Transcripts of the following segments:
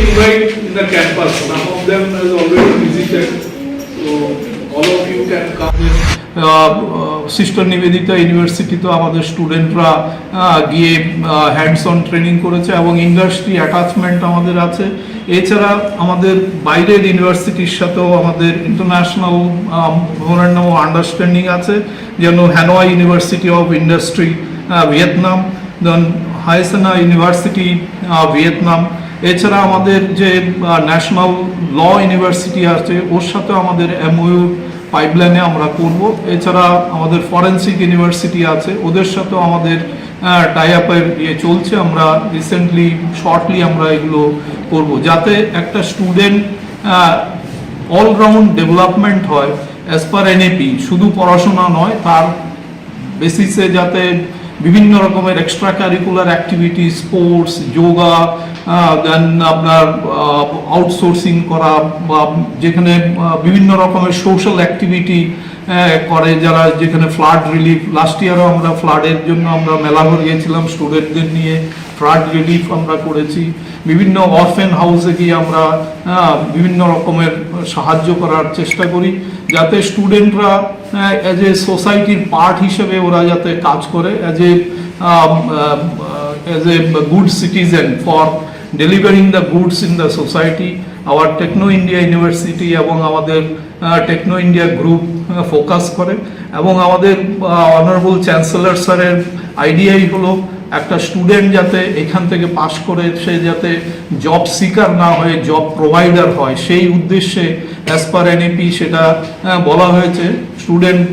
invite in the campus. Some of them has already visited, so all of you can come. Sister Nivedita University তো আমাদের স্টুডেন্টরা গিয়ে hands on training করেছে এবং industry attachment আমাদের আছে এছাড়া আমাদের বাইরের ইউনিভার্সিটির সাথেও আমাদের ইন্টারন্যাশনাল মেমোরেন্ডাম আন্ডারস্ট্যান্ডিং আছে যেন Hanoi University of Industry Vietnam then হাইসেনা University Vietnam এছাড়া আমাদের যে ন্যাশনাল ল ইউনিভার্সিটি আছে, ওর সাথে আমাদের এমওইউ পাইপলাইনে আমরা করব। এছাড়া আমাদের ফরেন্সিক ইউনিভার্সিটি আছে, ওদের সাথেও আমাদের টাই আপের ইয়ে চলছে। আমরা রিসেন্টলি শর্টলি আমরা এগুলো করব। যাতে একটা স্টুডেন্ট অলরাউন্ড ডেভেলপমেন্ট হয় অ্যাজ পার এনএপি শুধু পড়াশোনা নয়, তার বেসিসে যাতে বিভিন্ন রকমের extra curricular activity sports yoga then আপনার আউটসোর্সিং করা বা যেখানে বিভিন্ন রকমের সোশ্যাল অ্যাক্টিভিটি করে যারা যেখানে ফ্লাড রিলিফ লাস্ট ইয়ারও আমরা ফ্লাডের জন্য আমরা মেলাঘর গিয়েছিলাম স্টুডেন্টদের নিয়ে ফ্লাড রিলিফ আমরা করেছি। বিভিন্ন অরফেন হাউসে গিয়ে আমরা বিভিন্ন রকমের সাহায্য করার চেষ্টা করি, যাতে স্টুডেন্টরা অ্যাজ এ সোসাইটির পার্ট হিসেবে ওরা যাতে কাজ করে as a as a good citizen for delivering the goods in the society our Techno India University এবং আমাদের টেকনো ইন্ডিয়া গ্রুপ ফোকাস করে। এবং আমাদের অনারেবল চ্যান্সেলর স্যারের আইডিয়াই হলো একটা স্টুডেন্ট যাতে এখান থেকে পাশ করে, সে যাতে জব সিকার না হয়ে জব প্রোভাইডার হয়, সেই উদ্দেশ্যে অ্যাজ পার এনএপি সেটা বলা হয়েছে। স্টুডেন্ট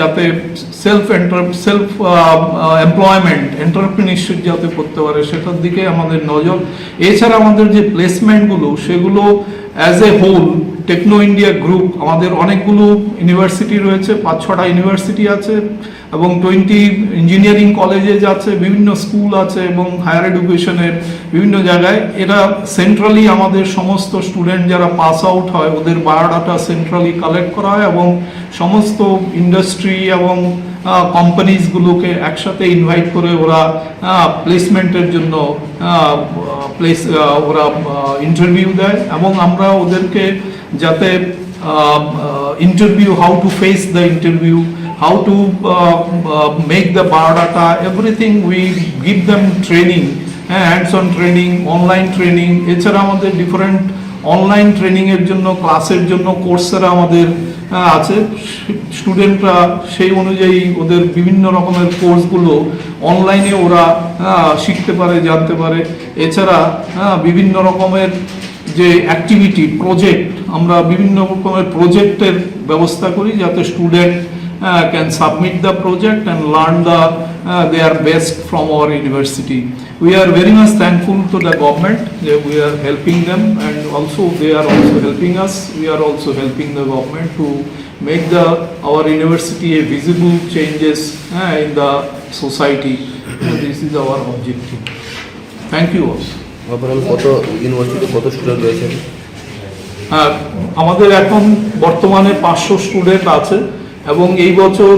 যাতে self enter self employment entrepreneurship যাতে করতে পারে, সেটার দিকে আমাদের নজর। এছাড়া আমাদের যে প্লেসমেন্টগুলো সেগুলো as a whole Techno India group আমাদের অনেকগুলো ইউনিভার্সিটি রয়েছে, পাঁচ, ছটা ইউনিভার্সিটি আছে, এবং টোয়েন্টি ইঞ্জিনিয়ারিং কলেজেস আছে, বিভিন্ন স্কুল আছে, এবং হায়ার এডুকেশনের বিভিন্ন জায়গায়। এরা সেন্ট্রালি আমাদের সমস্ত স্টুডেন্ট যারা পাস আউট হয়, ওদের বায়োডাটা সেন্ট্রালি কালেক্ট করা হয়, এবং সমস্ত ইন্ডাস্ট্রি এবং কোম্পানিজগুলোকে একসাথে ইনভাইট করে ওরা প্লেসমেন্টের জন্য প্লেস ওরা ইন্টারভিউ দেয়, এবং আমরা ওদেরকে যাতে interview how to face the interview how to make the make everything we everything we training হ্যাঁ hands-on training, online training, এছাড়া আমাদের ডিফারেন্ট অনলাইন ট্রেনিংয়ের জন্য ক্লাসের জন্য কোর্সেরা আমাদের আছে। স্টুডেন্টরা সেই অনুযায়ী ওদের বিভিন্ন রকমের কোর্সগুলো অনলাইনে ওরা শিখতে পারে জানতে পারে। এছাড়া বিভিন্ন রকমের যে অ্যাক্টিভিটি প্রজেক্ট আমরা বিভিন্ন রকমের প্রজেক্টের ব্যবস্থা করি যাতে student can submit the project and learn the they are best from our university we are very much thankful to the government যে we are helping them and also they are also helping us we are also helping the government to make the our university a visible changes হ্যাঁ in the society this is our objective thank you also কত university কত student রয়েছে? আমাদের এখন বর্তমানে পাঁচশো student আছে এবং এই বছর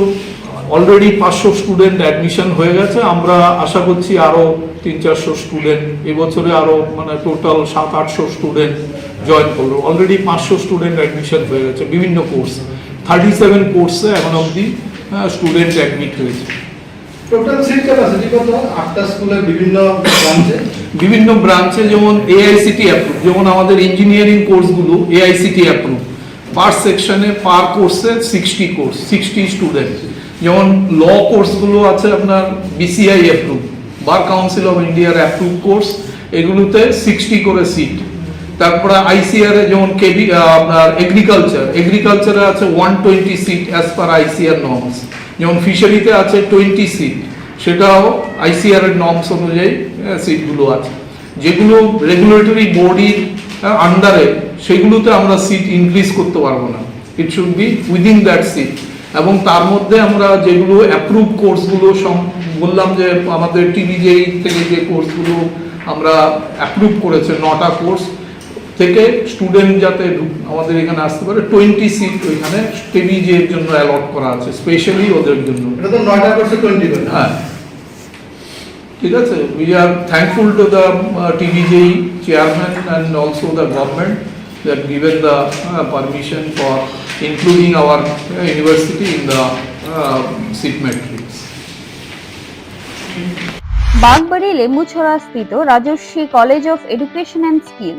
অলরেডি পাঁচশো স্টুডেন্ট অ্যাডমিশন হয়ে গেছে। আমরা আশা করছি আরও তিন চারশো স্টুডেন্ট এবছরে আরও মানে টোটাল সাত আটশো স্টুডেন্ট জয়েন করল। অলরেডি পাঁচশো স্টুডেন্ট অ্যাডমিশন হয়ে গেছে বিভিন্ন কোর্স। থার্টি সেভেন কোর্সে এখন অবধি স্টুডেন্ট অ্যাডমিট হয়েছে। টোটাল সিট ক্যাপাসিটি কত? আটটা স্কুলের বিভিন্ন ব্রাঞ্চে বিভিন্ন ব্রাঞ্চে যেমন এআইসিটি অ্যাপ্রুভ যেমন আমাদের ইঞ্জিনিয়ারিং কোর্সগুলো এআইসিটি অ্যাপ্রুভ পার সেকশনে পার কোর্সে সিক্সটি কোর্স সিক্সটি স্টুডেন্ট যেমন ল কোর্সগুলো আছে আপনার BCI approve Bar Council of ইন্ডিয়ার অ্যাপ্রুভ কোর্স এগুলোতে সিক্সটি করে সিট তারপরে আইসিআর এ যেমন কেবি আপনার এগ্রিকালচার এগ্রিকালচারে আছে one twenty seat as per ICAR norms যেমন ফিশারিতে আছে টোয়েন্টি সিট সেটাও আইসিআর এর নর্মস অনুযায়ী সিটগুলো আছে। যেগুলো রেগুলেটরি বডির আন্ডারে সেগুলোতে আমরা সিট ইনক্রিজ করতে পারব না। It should be within that seat এবং তার মধ্যে আমরা যেগুলো অ্যাপ্রুভ কোর্সগুলো বললাম যে আমাদের টিভিজেই থেকে যে কোর্সগুলো আমরা অ্যাপ্রুভ করেছে, নটা কোর্স থেকে স্টুডেন্ট যাতে আমাদের এখানে আসতে পারে টোয়েন্টি সিট ওইখানে এর জন্য অ্যালট করা আছে স্পেশালি ওদের জন্য। এটা তো নয়টা টোয়েন্টি হ্যাঁ। ঠিক আছে? We are thankful to the টিভিজেই the government that given the uh, permission for including our uh, university in the uh, seat matrix. Bagbari Lembuchhara স্থিত Rajasvi College of Education and Skill.